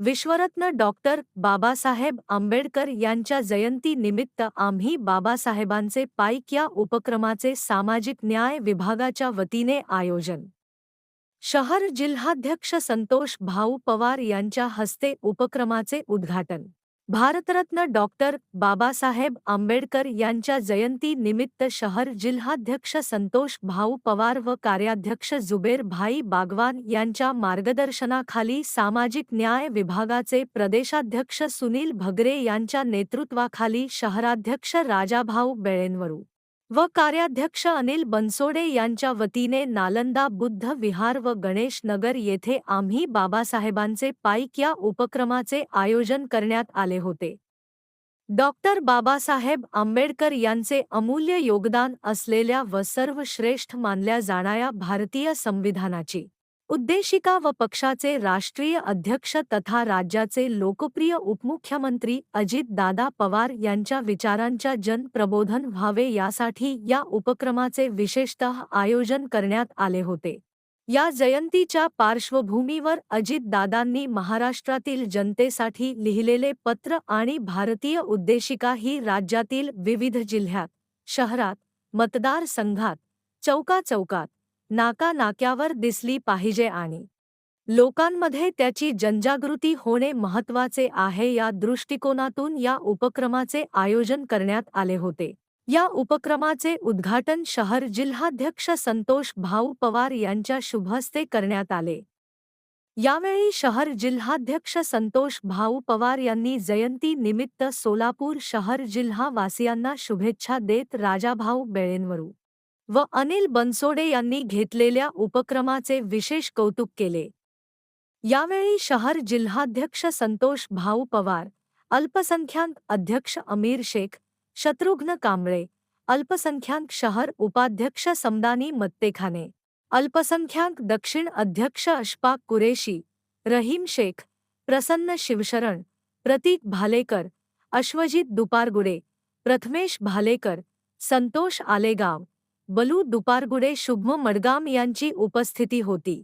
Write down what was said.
विश्वरत्न doctor Babasaheb Ambedkar यांच्या जयंती निमित्त आम्ही बाबासाहेबांचे पाईक या उपक्रमाचे सामाजिक न्याय विभागाच्या वतीने आयोजन. शहर जिल्हाध्यक्ष संतोष भाऊ पवार यांच्या हस्ते उपक्रमाचे उद्घाटन. भारतरत्न डॉक्टर बाबासाहेब आंबेडकर यांच्या जयंती निमित्त शहर जिल्हाध्यक्ष संतोष भाऊ पवार व कार्याध्यक्ष जुबेर भाई बागवान यांच्या मार्गदर्शनाखाली सामाजिक न्याय विभागाचे प्रदेशाध्यक्ष सुनील भगरे यांच्या नेतृत्वाखाली शहराध्यक्ष राजाभाऊ बेळेनवरू व कार्याध्यक्ष अनिल बनसोडे यांच्या वतीने नालंदा बुद्ध विहार व गणेश नगर येथे आम्ही बाबासाहेबांचे पाईक या उपक्रमाचे आयोजन करण्यात आले होते. डॉक्टर बाबासाहेब आंबेडकर यांचे अमूल्य योगदान असलेल्या व सर्वश्रेष्ठ मानल्या जाणाऱ्या भारतीय संविधानाची उद्देशिका व पक्षाचे राष्ट्रीय अध्यक्ष तथा राज्याचे लोकप्रिय उपमुख्यमंत्री अजित दादा पवार यांच्या विचारांच्या जनप्रबोधन व्हावे यासाठी या उपक्रमाचे विशेषतः आयोजन करण्यात आले होते. या जयंतीच्या पार्श्वभूमीवर अजितदादांनी महाराष्ट्रातील जनतेसाठी लिहिलेले पत्र आणि भारतीय उद्देशिका ही राज्यातील विविध जिल्ह्यात शहरात मतदारसंघात चौकाचौकात नाका नाक्यावर दिसली पाहिजे आणि लोकांमध्ये त्याची जनजागृती होणे महत्त्वाचे आहे या दृष्टिकोनातून या उपक्रमाचे आयोजन करण्यात आले होते. या उपक्रमाचे उद्घाटन शहर जिल्हाध्यक्ष संतोष भाऊ पवार यांच्या शुभहस्ते करण्यात आले. यावेळी शहर जिल्हाध्यक्ष संतोष भाऊ पवार यांनी जयंती निमित्त सोलापूर शहर जिल्हा वासियांना शुभेच्छा देत राजाभाऊ बेळेंवरू. व अनिल बनसोडे यांनी घेतलेल्या उपक्रमाचे विशेष कौतुक केले. यावेळी शहर जिल्हाध्यक्ष संतोष भाऊ पवार अल्पसंख्याक अध्यक्ष अमीर शेख शत्रुघ्न कांबळे अल्पसंख्याक शहर उपाध्यक्ष समदानी मत्तेखाने अल्पसंख्याक दक्षिण अध्यक्ष अशफाक कुरेशी रहीम शेख प्रसन्न शिवशरण प्रतीक भालेकर अश्वजित दुपारगुडे प्रथमेश भालेकर संतोष आलेगाव बलू दुपारगुडे शुभम मडगाम यांची उपस्थिती होती.